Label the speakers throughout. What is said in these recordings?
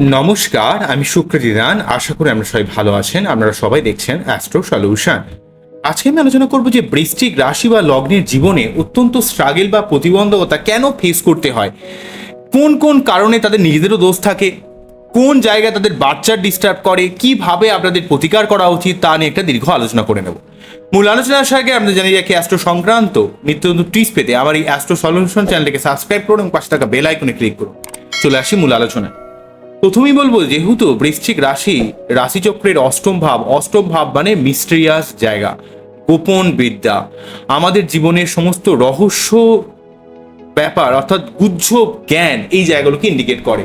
Speaker 1: নমস্কার, আমি সুকৃতিদান আশা করি আমরা সবাই ভালো আছেন। আপনারা সবাই দেখছেন অ্যাস্ট্রো সলিউশন আজকে আমি আলোচনা করব যে বৃষ্টিক রাশি বা লগ্নের জীবনে অত্যন্ত স্ট্রাগল বা প্রতিবন্ধকতা কেন ফেস করতে হয়? কোন কোন কারণে তাদের নিজেদেরও দোষ থাকে? কোন জায়গায় তাদের বাচ্চার ডিস্টার্ব করে? কীভাবে আপনাদের প্রতিকার করা উচিত? তা নিয়ে একটা দীর্ঘ আলোচনা করে নেব। মূল আলোচনার আগে আপনাদের জানিয়ে রাখি অ্যাস্ট্রো সংক্রান্ত নিত্য নতুন টিপস পেতে। আমার এই অ্যাস্ট্রো সলিউশন চ্যানেলটিকে সাবস্ক্রাইব করুন এবং পাশে থাকা বেল আইকনে ক্লিক করুন। চলে আসি মূল আলোচনায়। প্রথমেই বলব, যেহেতু বৃশ্চিক রাশি, রাশিচক্রের অষ্টম ভাব অষ্টম ভাব মানে মিস্ট্রিয়াস জায়গা, গোপন বিদ্যা। আমাদের জীবনের সমস্ত রহস্য ব্যাপার, অর্থাৎ গুজ্জ জ্ঞান, এই জায়গাগুলোকে ইন্ডিকেট করে।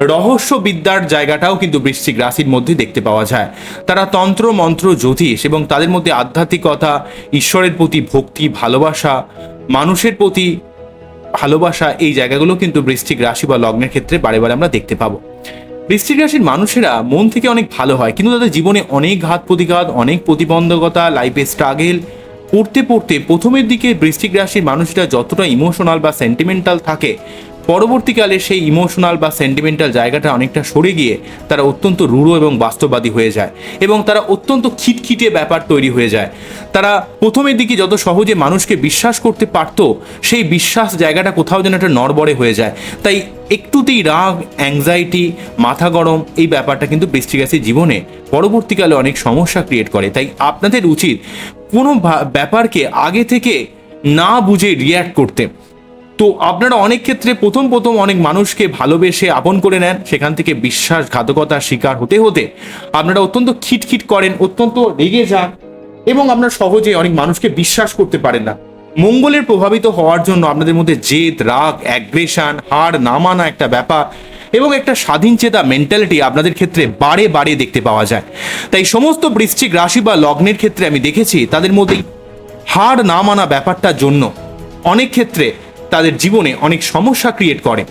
Speaker 1: রহস্য বিদ্যার জায়গাটাও কিন্তু বৃশ্চিক রাশির মধ্যে দেখতে পাওয়া যায়। তারা তন্ত্র, মন্ত্র, জ্যোতিষ এবং তাদের মধ্যে আধ্যাত্মিকতা, ঈশ্বরের প্রতি ভক্তি, ভালোবাসা, মানুষের প্রতি ভালোবাসা, এই জায়গাগুলো কিন্তু বৃশ্চিক রাশি বা লগ্নের ক্ষেত্রে বারে বারে আমরা দেখতে পাবো। বৃশ্চিক রাশির মানুষেরা মন থেকে অনেক ভালো হয়, কিন্তু তাদের জীবনে অনেক ঘাত প্রতিঘাত অনেক প্রতিবন্ধকতা লাইফে স্ট্রাগেল পড়তে পড়তে প্রথমের দিকে বৃষ্টিক রাশির মানুষরা যতটা ইমোশনাল বা সেন্টিমেন্টাল থাকে পরবর্তীকালে সেই ইমোশনাল বা সেন্টিমেন্টাল জায়গাটা অনেকটা সরে গিয়ে তারা অত্যন্ত রূঢ় এবং বাস্তববাদী হয়ে যায় এবং তারা অত্যন্ত খিটখিটে ব্যাপার তৈরি হয়ে যায়। তারা প্রথমের দিকে যত সহজে মানুষকে বিশ্বাস করতে পারত, সেই বিশ্বাস জায়গাটা কোথাও যেন একটা নড়বড়ে হয়ে যায়। তাই একটুতেই রাগ অ্যাংজাইটি মাথা গরম এই ব্যাপারটা কিন্তু বৃষ্টি রাশির জীবনে পরবর্তীকালে অনেক সমস্যা ক্রিয়েট করে। তাই আপনাদের উচিত কোনো ব্যাপারকে আগে থেকে না বুঝে রিয়্যাক্ট করতে। তো আপনারা অনেক ক্ষেত্রে প্রথম প্রথম অনেক মানুষকে ভালোবেসে আপন করে নেন, সেখান থেকে বিশ্বাসঘাতকতার শিকার হতে হতে আপনারা অত্যন্ত খিটখিট করেন, অত্যন্ত রেগে যান এবং আপনারা সহজে অনেক মানুষকে বিশ্বাস করতে পারেন না। মঙ্গলের প্রভাবিত হওয়ার জন্য আপনাদের মধ্যে জেদ, রাগ অ্যাগ্রেশন হার না মানা একটা ব্যাপার এবং একটা স্বাধীন চেতা মেন্টালিটি আপনাদের ক্ষেত্রে বারে বারে দেখতে পাওয়া যায়। তাই সমস্ত বৃশ্চিক রাশি বা লগ্নের ক্ষেত্রে আমি দেখেছি, তাদের মধ্যে হার না মানা ব্যাপারটার জন্য অনেক ক্ষেত্রে তাদের জীবনে অনেক সমস্যা ক্রিয়েট করে।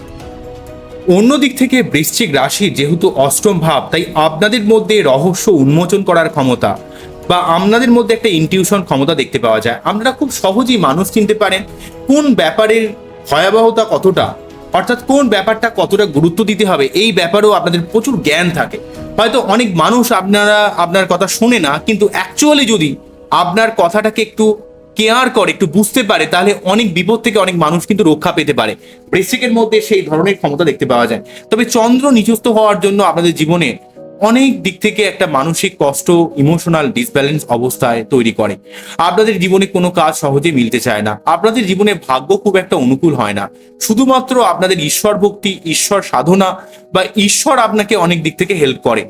Speaker 1: অন্য দিক থেকে বৃশ্চিক রাশি যেহেতু অষ্টম ভাব, তাই আপনাদের মধ্যে রহস্য উন্মোচন করার ক্ষমতা বা আপনাদের মধ্যে একটা ইনটিউশন ক্ষমতা দেখতে পাওয়া যায়। আপনারা খুব সহজেই মানুষ চিনতে পারেন কোন ব্যাপারের ভয়াবহতা কতটা, অর্থাৎ কোন ব্যাপারটা কতটা গুরুত্ব দিতে হবে, এই ব্যাপারেও আপনাদের প্রচুর জ্ঞান থাকে। হয়তো অনেক মানুষ আপনারা, আপনার কথা শোনে না, কিন্তু অ্যাকচুয়ালি যদি আপনার কথাটাকে একটু কেয়ার করে, একটু বুঝতে পারে, তাহলে অনেক বিপদ থেকে অনেক মানুষ কিন্তু রক্ষা পেতে পারে। বৃশ্চিকের মধ্যে সেই ধরনের ক্ষমতা দেখতে পাওয়া যায়। তবে চন্দ্র নিচস্থ হওয়ার জন্য আপনাদের জীবনে অনেক দিক থেকে একটা মানসিক কষ্ট ইমোশনাল ডিসব্যালেন্স অবস্থায় তৈরি করে। আপনাদের জীবনে কোনো কাজ সহজে মিলতে চায় না। আপনাদের জীবনে ভাগ্য খুব একটা অনুকূল হয় না। শুধুমাত্র আপনাদের ঈশ্বর ভক্তি ঈশ্বর সাধনা বা ঈশ্বর আপনাকে অনেক দিক থেকে হেল্প করে।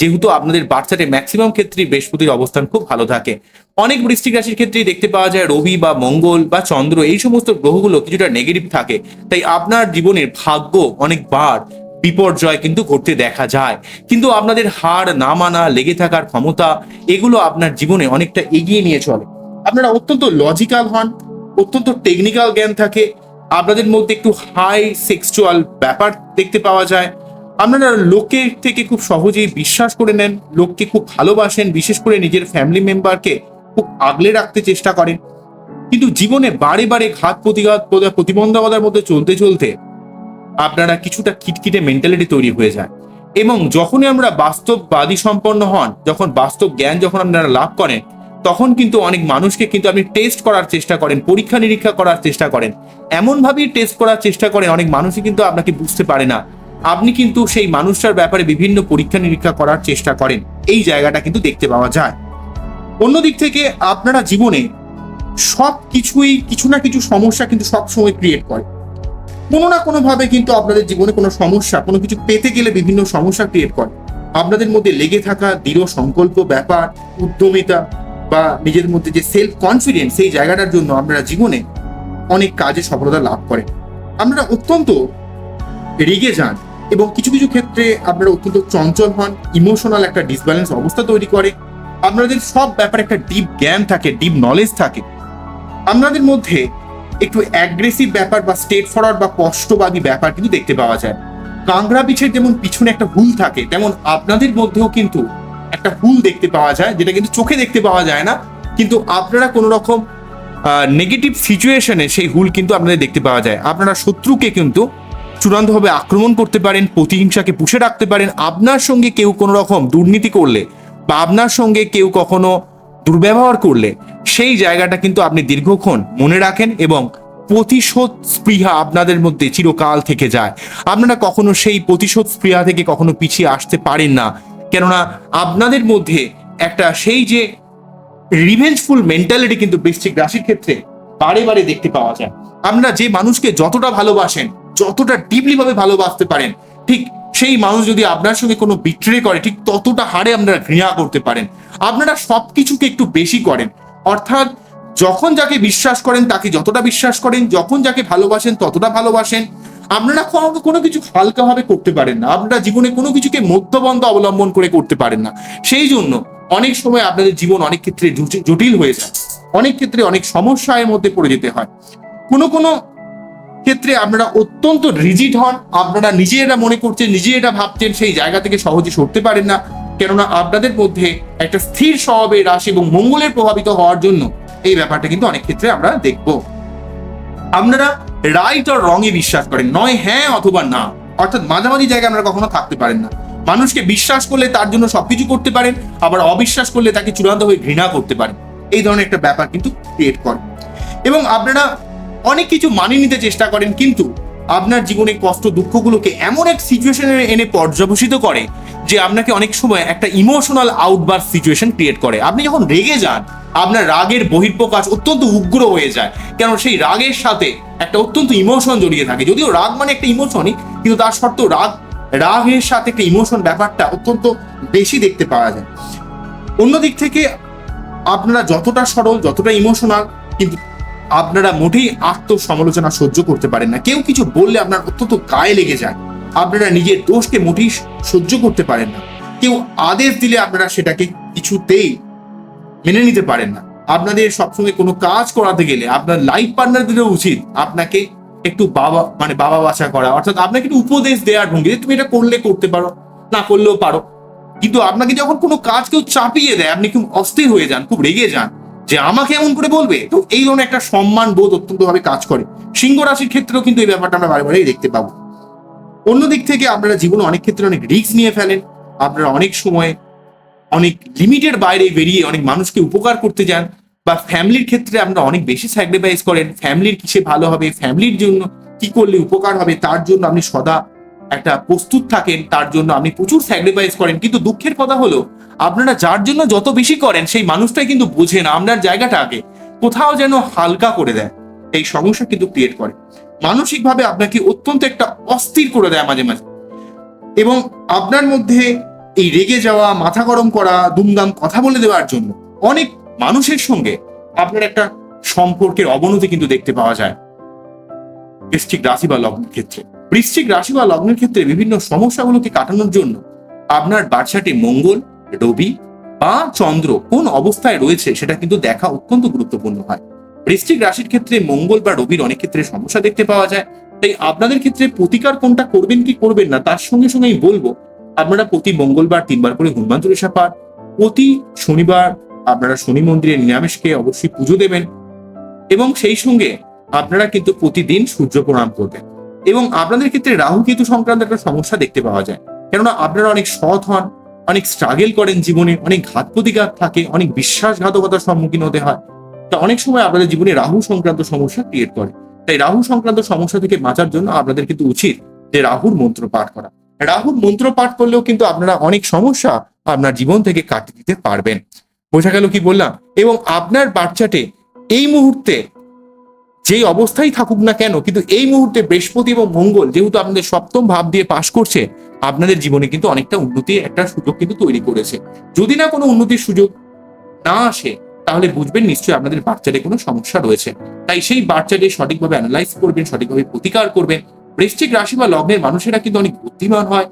Speaker 1: যেহেতু আপনাদের বাচ্চাতে ম্যাক্সিমাম ক্ষেত্রে বৃহস্পতির অবস্থান খুব ভালো থাকে। অনেক বৃষ্টিক রাশির ক্ষেত্রেই দেখতে পাওয়া যায় রবি বা মঙ্গল বা চন্দ্র, এই সমস্ত গ্রহগুলো কিছুটা নেগেটিভ থাকে। তাই আপনার জীবনের ভাগ্য অনেকবার বিপর্যয় কিন্তু ঘটতে দেখা যায়। কিন্তু আপনাদের হার না মানা, লেগে থাকার ক্ষমতা, এগুলো আপনার জীবনে অনেকটা এগিয়ে নিয়ে চলে। আপনারা অত্যন্ত লজিক্যাল হন, অত্যন্ত টেকনিক্যাল জ্ঞান থাকে। আপনাদের মধ্যে একটু হাই সেক্সুয়াল ব্যাপার দেখতে পাওয়া যায়। আপনারা লোকের থেকে খুব সহজেই বিশ্বাস করে নেন, লোককে খুব ভালোবাসেন, বিশেষ করে নিজের ফ্যামিলি মেম্বারকে খুব আগলে রাখতে চেষ্টা করেন। কিন্তু জীবনে বারে বারে ঘাত প্রতিঘাত প্রতি- প্রতিবন্ধকতার মধ্যে চলতে চলতে আপনারা কিছুটা খিটখিটে মেন্টালিটি তৈরি হয়ে যায়। এবং যখনই আমরা বাস্তববাদী সম্পন্ন হন, যখন বাস্তব জ্ঞান যখন আপনারা লাভ করেন, তখন কিন্তু অনেক মানুষকে কিন্তু আপনি টেস্ট করার চেষ্টা করেন পরীক্ষা নিরীক্ষা করার চেষ্টা করেন। এমনভাবেই টেস্ট করার চেষ্টা করেন অনেক মানুষই কিন্তু আপনাকে বুঝতে পারে না। আপনি কিন্তু সেই মানুষটার ব্যাপারে বিভিন্ন পরীক্ষা নিরীক্ষা করার চেষ্টা করেন। এই জায়গাটা কিন্তু দেখতে পাওয়া যায়। অন্যদিক থেকে আপনারা জীবনে সব কিছুই কিছু না কিছু সমস্যা কিন্তু সব সময় ক্রিয়েট করে। কোনো না কোনোভাবে কিন্তু আপনাদের জীবনে কোনো সমস্যা, কোনো কিছু পেতে গেলে বিভিন্ন সমস্যা ক্রিয়েট করে। আপনাদের মধ্যে লেগে থাকা দৃঢ় সংকল্প, ব্যাপার, উদ্যমিতা বা নিজের মধ্যে যে সেলফ কনফিডেন্স সেই জায়গাটার জন্য আপনারা জীবনে অনেক কাজে সফলতা লাভ করেন। আপনারা অত্যন্ত রেগে যান। এবং কিছু কিছু ক্ষেত্রে আপনারা অত্যন্ত চঞ্চল হন ইমোশনাল একটা ডিসব্যালেন্স অবস্থা তৈরি করে। আপনাদের সব ব্যাপারে একটা ডিপ জ্ঞান থাকে ডিপ নলেজ থাকে। আপনাদের মধ্যে একটু অ্যাগ্রেসিভ ব্যাপার বা স্টেট ফরওয়ার্ড বা কষ্টবাদী ব্যাপার কিন্তু দেখতে পাওয়া যায়। কাংড়া পিছের যেমন পিছনে একটা হুল থাকে, তেমন আপনাদের মধ্যেও কিন্তু একটা হুল দেখতে পাওয়া যায়, যেটা কিন্তু চোখে দেখতে পাওয়া যায় না। কিন্তু আপনারা কোনো রকম নেগেটিভ সিচুয়েশনে সেই হুল কিন্তু আপনাদের দেখতে পাওয়া যায়। আপনারা শত্রুকে কিন্তু চূড়ান্তভাবে আক্রমণ করতে পারেন, প্রতিহিংসাকে পুষে রাখতে পারেন, আপনার সঙ্গে কেউ কোনো রকম দুর্নীতি করলে বা আপনার সঙ্গে কেউ কখনো দুর্ব্যবহার করলে, সেই জায়গাটা কিন্তু আপনি দীর্ঘক্ষণ মনে রাখেন এবং প্রতিশোধ স্পৃহা আপনাদের মধ্যে চিরকাল থেকে যায়। আপনারা কখনো সেই প্রতিশোধ স্পৃহা থেকে কখনো পিছিয়ে আসতে পারেন না। কেননা আপনাদের মধ্যে একটা সেই যে রিভেঞ্জফুল মেন্টালিটি কিন্তু বৃশ্চিক রাশির ক্ষেত্রে বারে বারে দেখতে পাওয়া যায়। আপনারা যে মানুষকে যতটা ভালোবাসেন যতটা ডিপলি ভাবে ভালোবাসতে পারেন, ঠিক সেই মানুষ যদি আপনার সঙ্গে কোনো বিট্রে করে, ঠিক ততটা হারে আপনারা ঘৃণা করতে পারেন। আপনারা সবকিছুকে একটু বেশি করেন। অর্থাৎ যখন যাকে বিশ্বাস করেন, তাকে যতটা বিশ্বাস করেন, যখন যাকে ভালোবাসেন, ততটা ভালোবাসেন। আপনারা কোনো কিছু হালকাভাবে করতে পারেন না। আপনারা জীবনে কোনো কিছুকে মধ্যবন্ধ অবলম্বন করে করতে পারেন না। সেই জন্য অনেক সময় আপনাদের জীবন অনেক ক্ষেত্রে জটিল হয়ে যায়। অনেক ক্ষেত্রে অনেক সমস্যার মধ্যে পড়ে যেতে হয়। কোনো কোনো ক্ষেত্রে আপনারা অত্যন্ত রিজিড হন। আপনারা নিজে এটা মনে করছেন নিজে এটা ভাবছেন, সেই জায়গা থেকে সহজে সরতে পারেন না। কেননা আপনাদের মধ্যে একটা স্থির স্বভাবের রাশি এবং মঙ্গলের প্রভাবিত হওয়ার জন্য এই ব্যাপারটা কিন্তু অনেক ক্ষেত্রে আমরা দেখব। আপনারা রাইট আর রং এ বিশ্বাস করেন, নয় হ্যাঁ অথবা না। অর্থাৎ মাঝামাঝি জায়গায় আপনারা কখনো থাকতে পারেন না। মানুষকে বিশ্বাস করলে তার জন্য সবকিছু করতে পারেন, আবার অবিশ্বাস করলে তাকে চূড়ান্ত হয়ে ঘৃণা করতে পারেন। এই ধরনের একটা ব্যাপার কিন্তু ক্রিয়েট করে। এবং আপনারা অনেক কিছু মানিয়ে নিতে চেষ্টা করেন, কিন্তু আপনার জীবনে কষ্ট, দুঃখগুলোকে এমন এক সিচুয়েশনে এনে পর্যবসিত করে যে আপনাকে অনেক সময় একটা ইমোশনাল আউটবার সিচুয়েশন ক্রিয়েট করে। আপনি যখন রেগে যান, আপনার রাগের বহির্প্রকাশ অত্যন্ত উগ্র হয়ে যায় কেন সেই রাগের সাথে একটা অত্যন্ত ইমোশন জড়িয়ে থাকে। যদিও রাগ মানে একটা ইমোশনই কিন্তু তার সত্ত্বেও রাগ, রাগের সাথে একটা ইমোশন ব্যাপারটা অত্যন্ত বেশি দেখতে পাওয়া যায়। অন্যদিক থেকে আপনারা যতটা সরল, যতটা ইমোশনাল কিন্তু আপনারা মোটেই আত্মসমালোচনা সহ্য করতে পারেন না। কেউ কিছু বললে আপনার অত্যন্ত গায়ে লেগে যায়। আপনারা নিজের দোষকে মোটেই সহ্য করতে পারেন না। কেউ আদেশ দিলে আপনারা সেটাকে কিছুতেই মেনে নিতে পারেন না। আপনাদের সবসময় কোনো কাজ করাতে গেলে আপনার লাইফ পার্টনারদেরও উচিত আপনাকে একটু বাবা মানে বাবা বাছা করা। অর্থাৎ আপনাকে একটু উপদেশ দেওয়ার ভঙ্গি তুমি এটা করলে করতে পারো, না করলেও পারো। কিন্তু আপনাকে যখন কোনো কাজ কেউ চাপিয়ে দেয়, আপনি খুব অস্থির হয়ে যান, খুব রেগে যান। যে আমাকে এমন করে বলবে, তো এই ধরনের একটা সম্মান বোধ অত্যন্ত ভাবে কাজ করে। সিংহ রাশির ক্ষেত্রেও কিন্তু এই ব্যাপারটা আমরা বারে বারেই দেখতে পাবো। অন্যদিক থেকে আপনারা জীবনে অনেক ক্ষেত্রে অনেক রিস্ক নিয়ে ফেলেন। আপনারা অনেক সময় অনেক লিমিটের বাইরে বেরিয়ে অনেক মানুষকে উপকার করতে যান বা ফ্যামিলির ক্ষেত্রে আপনারা অনেক বেশি স্যাক্রিফাইস করেন। ফ্যামিলির কিসে ভালো হবে? ফ্যামিলির জন্য কি করলে উপকার হবে? তার জন্য আপনি সদা একটা প্রস্তুত থাকেন, তার জন্য আপনি প্রচুর স্যাক্রিফাইস করেন। কিন্তু দুঃখের কথা হলো, আপনারা যার জন্য যত বেশি করেন, সেই মানুষটাই কিন্তু বোঝে না আপনার জায়গাটাকে কোথাও যেন হালকা করে দেয়। এই সমস্যা কিন্তু ক্রিয়েট করে। মানসিকভাবে আপনাকে অত্যন্ত একটা অস্থির করে দেয় মাঝে মাঝে। এবং আপনার মধ্যে এই রেগে যাওয়া, মাথা গরম করা, দুমদাম কথা বলে দেওয়ার জন্য অনেক মানুষের সঙ্গে আপনার একটা সম্পর্কের অবনতি কিন্তু দেখতে পাওয়া যায়। বৃশ্চিক রাশি বা লগ্নের ক্ষেত্রে। বৃশ্চিক রাশি বা লগ্নের ক্ষেত্রে বিভিন্ন সমস্যাগুলোকে কাটানোর জন্য আপনার বাচ্চাটি মঙ্গল, রবি বা চন্দ্র কোন অবস্থায় রয়েছে সেটা কিন্তু দেখা অত্যন্ত গুরুত্বপূর্ণ হয়। বৃশ্চিক রাশির ক্ষেত্রে মঙ্গল বা রবির অনেক ক্ষেত্রে সমস্যা দেখতে পাওয়া যায়। তাই আপনাদের ক্ষেত্রে প্রতিকার কোনটা করবেন, কি করবেন না, তার সঙ্গে সঙ্গে আমি বলব, আপনারা প্রতি মঙ্গলবার তিনবার করে হনুমান চল্লিশা পাঠ, প্রতি শনিবার আপনারা শনি মন্দিরে নিরামিষকে অবশ্যই পুজো দেবেন এবং সেই সঙ্গে আপনারা কিন্তু প্রতিদিন সূর্য প্রণাম করবেন। এবং আপনাদের ক্ষেত্রে রাহু কেতু সংক্রান্ত একটা সমস্যা দেখতে পাওয়া যায়। কেননা আপনারা অনেক সৎ হন, অনেক স্ট্রাগেল করেন জীবনে, অনেক ঘাত প্রতিঘাত থাকে, অনেক বিশ্বাসঘাতকতার সম্মুখীন হতে হয়। তা অনেক সময় আপনাদের জীবনে রাহু সংক্রান্ত সমস্যা ক্রিয়েট করে। তাই রাহু সংক্রান্ত সমস্যা থেকে বাঁচার জন্য আপনাদের কিন্তু উচিত যে রাহুর মন্ত্র পাঠ করা। রাহুর মন্ত্র পাঠ করলেও কিন্তু আপনারা অনেক সমস্যা আপনার জীবন থেকে কাটিয়ে দিতে পারবেন। বোঝা গেল কি বললাম? এবং আপনার বাচ্চাটে এই মুহূর্তে যেই অবস্থায় থাকুক না কেন, কিন্তু এই মুহূর্তে বৃহস্পতি এবং মঙ্গল যেহেতু আপনাদের সপ্তম ভাব দিয়ে পাশ করছে, আপনাদের জীবনে কিন্তু অনেকটা উন্নতির একটা সুযোগ কিন্তু তৈরি করেছে। যদি না কোনো উন্নতির সুযোগ না আসে, তাহলে বুঝবেন নিশ্চয়ই আপনাদের বাচ্চাদের কোনো সমস্যা রয়েছে। তাই সেই বাচ্চাটি সঠিকভাবে অ্যানালাইজ করবেন, সঠিকভাবে প্রতিকার করবেন। বৃশ্চিক রাশি বা লগ্নের মানুষেরা কিন্তু অনেক বুদ্ধিমান হয়,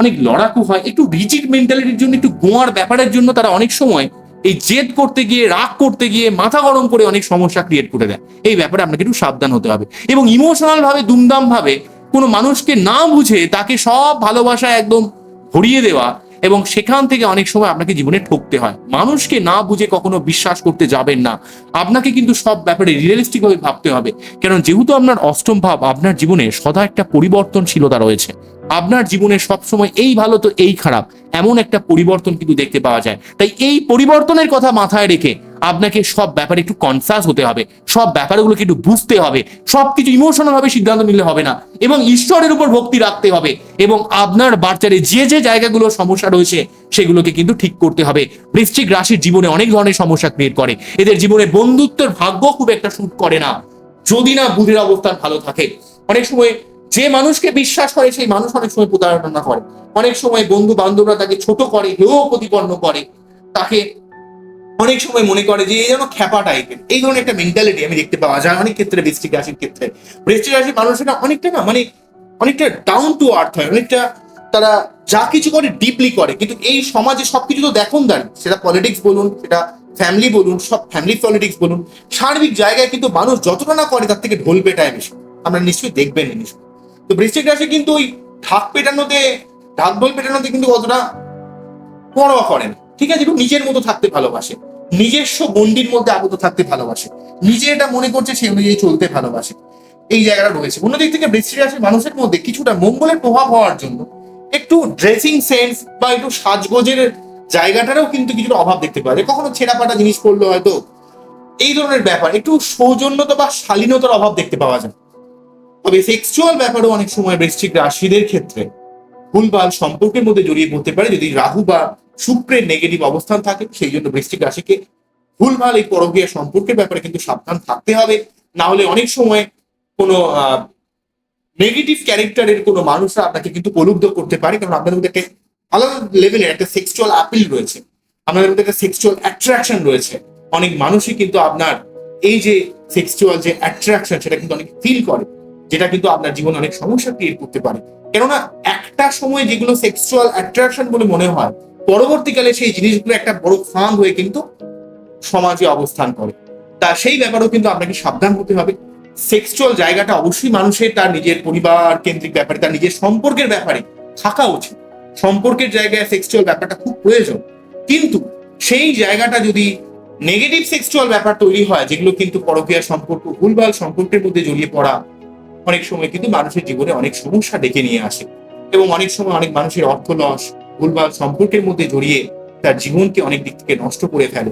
Speaker 1: অনেক লড়াকু হয়, একটু রিজিড মেন্টালিটির জন্য, একটু গোয়ার ব্যাপারের জন্য তারা অনেক সময় এই জেদ করতে গিয়ে, রাগ করতে গিয়ে, মাথা গরম করে অনেক সমস্যা ক্রিয়েট করে দেয়। এই ব্যাপারে আপনাকে একটু সাবধান হতে হবে। এবং ইমোশনাল ভাবে, দুমদাম ভাবে কোনো মানুষকে না বুঝে তাকে সব ভালোবাসা একদম ভরিয়ে দেওয়া
Speaker 2: এবং সেখান থেকে অনেক সময় আপনাকে জীবনে ঠকতে হয়। মানুষকে না বুঝে কখনো বিশ্বাস করতে যাবেন না। আপনাকে কিন্তু সব ব্যাপারে রিয়েলিস্টিক ভাবে ভাবতে হবে। কারণ যেহেতু আপনার অষ্টম ভাব, আপনার জীবনে সদা একটা পরিবর্তনশীলতা রয়েছে। আপনার জীবনে সবসময় এই ভালো তো এই খারাপ। এমন একটা পরিবর্তন কিন্তু দেখতে পাওয়া যায়। তাই এই পরিবর্তনের কথা মাথায় রেখে আপনাকে সব ব্যাপারে একটু কনসাস হতে হবে। সব ব্যাপারগুলোকে একটু বুঝতে হবে। সবকিছু ইমোশনাল ভাবে সিদ্ধান্ত নিলে হবে না। এবং ঈশ্বরের উপর ভক্তি রাখতে হবে। এবং আপনার বাচ্চারে যে যে জায়গাগুলো সমস্যা রয়েছে, সেগুলোকে কিন্তু ঠিক করতে হবে। বৃশ্চিক রাশির জীবনে অনেক ধরনের সমস্যা ক্রিয়েট করে। এদের জীবনে বন্ধুত্বের ভাগ্য খুব একটা শুট করে না। যদি না বুধের অবস্থান ভালো থাকে। অনেক সময় যে মানুষকে বিশ্বাস করে সেই মানুষ অনেক সময় প্রতারণা করে অনেক সময় বন্ধু বান্ধবরা তাকে ছোট করে, হেয় প্রতিপন্ন করে। তাকে অনেক সময় মনে করে যে, এই যেন খ্যাপা টাইপের এই ধরনের একটা মেন্টালিটি আমি দেখতে পাওয়া যায় অনেক ক্ষেত্রে বৃষ্টিক রাশির ক্ষেত্রে। বৃষ্টিক রাশির মানুষেরা অনেকটা না মানে অনেকটা ডাউন টু আর্থ হয়। অনেকটা তারা যা কিছু করে ডিপলি করে। কিন্তু এই সমাজে সবকিছু তো দেখুন দাঁড়ি সেটা পলিটিক্স বলুন, সেটা ফ্যামিলি বলুন, সব ফ্যামিলি পলিটিক্স বলুন। সার্বিক জায়গায় কিন্তু মানুষ যতটা না করে তার থেকে ঢোল পেটায় বেশি। আমরা নিশ্চয়ই দেখবেন নিশ্চয়ই তো বৃষ্টিক রাশি কিন্তু ওই ঢাক পেটানোতে ঢাক ঢোল পেটানোতে কিন্তু অতটা পরোয়া করেন ঠিক আছে, একটু নিজের মতো থাকতে ভালোবাসে। নিজস্ব গণ্ডির মধ্যে আবদ্ধ থাকতে ভালোবাসে। নিজে এটা মনে করছে সেই অনুযায়ী চলতে ভালোবাসে। এই জায়গাটা রয়েছে। অন্যদিক থেকে বৃষ্টি রাশির মানুষের মধ্যে কিছুটা মঙ্গলের প্রভাব হওয়ার জন্য একটু ড্রেসিং সেন্স বা একটু সাজগোজের জায়গাটারও কিন্তু কিছুটা অভাব দেখতে পাওয়া যায়। কখনো ছেঁড়া পাটা জিনিস পড়ল হয়তো এই ধরনের ব্যাপার, একটু সৌজন্যতা বা শালীনতার অভাব দেখতে পাওয়া যায়। তবে সেক্সুয়াল ব্যাপারও অনেক সময় বৃশ্চিক রাশিদের ক্ষেত্রে ভুলভাল সম্পর্কের মধ্যে জড়িয়ে পড়তে পারে। যদি রাহু বা শুক্রের নেগেটিভ অবস্থান থাকে, সেই জন্য বৃশ্চিক রাশিকে ভুলভাল এই পরকীয় সম্পর্কের ব্যাপারে কিন্তু সাবধান থাকতে হবে। না হলে অনেক সময় কোনো নেগেটিভ ক্যারেক্টারের কোনো মানুষরা আপনাকে কিন্তু প্রলুব্ধ করতে পারে। কারণ আপনাদের মধ্যে একটা আলাদা লেভেলের একটা সেক্সুয়াল আপিল রয়েছে। আপনাদের মধ্যে একটা সেক্সুয়াল অ্যাট্রাকশন রয়েছে। অনেক মানুষই কিন্তু আপনার এই যে সেক্সুয়াল যে অ্যাট্রাকশন সেটা কিন্তু অনেক ফিল করে। যেটা কিন্তু আপনার জীবনে অনেক সমস্যা ক্রিয়েট করতে পারে। কেননা একটা সময় যেগুলো সেক্সুয়াল অ্যাট্রাকশন বলে মনে হয়, পরবর্তীকালে সেই জিনিসগুলো একটা বড় ফান হয়ে কিন্তু সমাজে অবস্থান করে। তা সেই ব্যাপারেও কিন্তু আপনাকে সাবধান হতে হবে। সেক্সুয়াল জায়গাটা অবশ্যই মানুষের, তার নিজের পরিবার কেন্দ্রিক ব্যাপারে, তার নিজের সম্পর্কের ব্যাপারে থাকা উচিত। সম্পর্কের জায়গায় সেক্সুয়াল ব্যাপারটা খুব প্রয়োজন। কিন্তু সেই জায়গাটা যদি নেগেটিভ সেক্সুয়াল ব্যাপার তৈরি হয়, যেগুলো কিন্তু পরকীয়া সম্পর্ক, ভুলভাল সম্পর্কের মধ্যে জড়িয়ে পড়া অনেক সময় কিন্তু মানুষের জীবনে অনেক সমস্যা ডেকে নিয়ে আসে এবং অনেক সময় অনেক মানুষের অর্থ লস, ভুলভাল সম্পর্কের মধ্যে জড়িয়ে তার জীবনকে অনেক দিক থেকে নষ্ট করে ফেলে।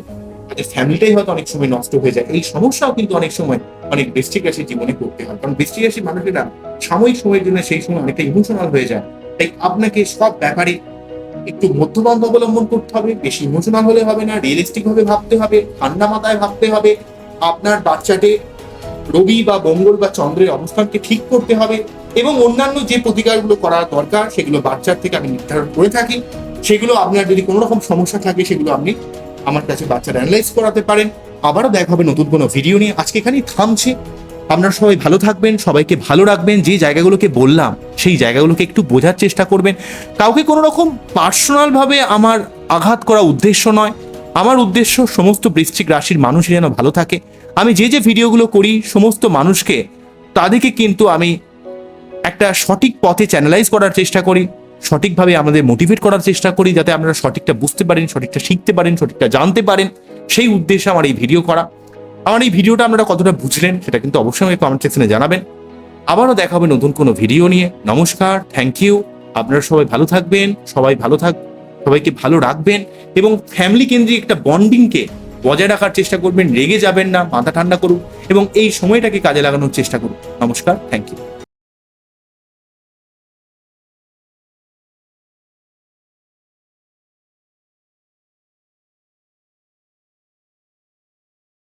Speaker 2: তাদের ফ্যামিলিটাই হয়তো অনেক সময় নষ্ট হয়ে যায়। এই সমস্যাও কিন্তু অনেক সময় অনেক বৃষ্টিক রাশির জীবনে করতে হয়। কারণ বৃষ্টিক রাশির মানুষেরা সাময়িক সময়ের জন্য সেই সময় অনেকটা ইমোশনাল হয়ে যায়। তাই আপনাকে সব ব্যাপারে একটু মধ্যবন্ধ অবলম্বন করতে হবে। বেশি ইমোশনাল হলে হবে না। রিয়েলিস্টিক ভাবে ভাবতে হবে। ঠান্ডা মাথায় ভাবতে হবে। আপনার বাচ্চাটে রবি বা মঙ্গল বা চন্দ্রের অবস্থানকে ঠিক করতে হবে এবং অন্যান্য যে প্রতিকারগুলো করা দরকার, সেগুলো বাচ্চার থেকে আমি নির্ধারণ করে থাকি। সেগুলো আপনার যদি কোনো রকম সমস্যা থাকে, সেগুলো আপনি আমার কাছে বাচ্চার অ্যানালাইজ করাতে পারেন। আবারও দেখা হবে নতুন কোনো ভিডিও নিয়ে। আজকে এখানেই থামছে। আপনারা সবাই ভালো থাকবেন, সবাইকে ভালো রাখবেন। যে জায়গাগুলোকে বললাম, সেই জায়গাগুলোকে একটু বোঝার চেষ্টা করবেন। কাউকে কোনো রকম পার্সোনালভাবে আমার আঘাত করা উদ্দেশ্য নয়। আমার উদ্দেশ্য সমস্ত বৃশ্চিক রাশির মানুষ যেন ভালো থাকে। আমি যে যে ভিডিওগুলো করি, সমস্ত মানুষকে তাদেরকে কিন্তু আমি একটা সঠিক পথে চ্যানেলাইজ করার চেষ্টা করি, সঠিকভাবে আমাদের মোটিভেট করার চেষ্টা করি, যাতে আপনারা সঠিকটা বুঝতে পারেন, সঠিকটা শিখতে পারেন, সঠিকটা জানতে পারেন। সেই উদ্দেশ্যে আমার এই ভিডিও করা। আমার এই ভিডিওটা আপনারা কতটা বুঝলেন, সেটা কিন্তু অবশ্যই আমাকে কমেন্ট সেকশনে জানাবেন। আবারও দেখা হবে নতুন কোনো ভিডিও নিয়ে। নমস্কার থ্যাংক ইউ আপনারা সবাই ভালো থাকবেন, সবাই ভালো থাক সবাইকে ভালো রাখবেন এবং ফ্যামিলি কেন্দ্রিক একটা বন্ডিংকে বজায় রাখার চেষ্টা করবেন, রেগে যাবেন না, মাথা ঠান্ডা করুন এবং এই সময়টাকে কাজে লাগানোর চেষ্টা করুন। নমস্কার থ্যাংক ইউ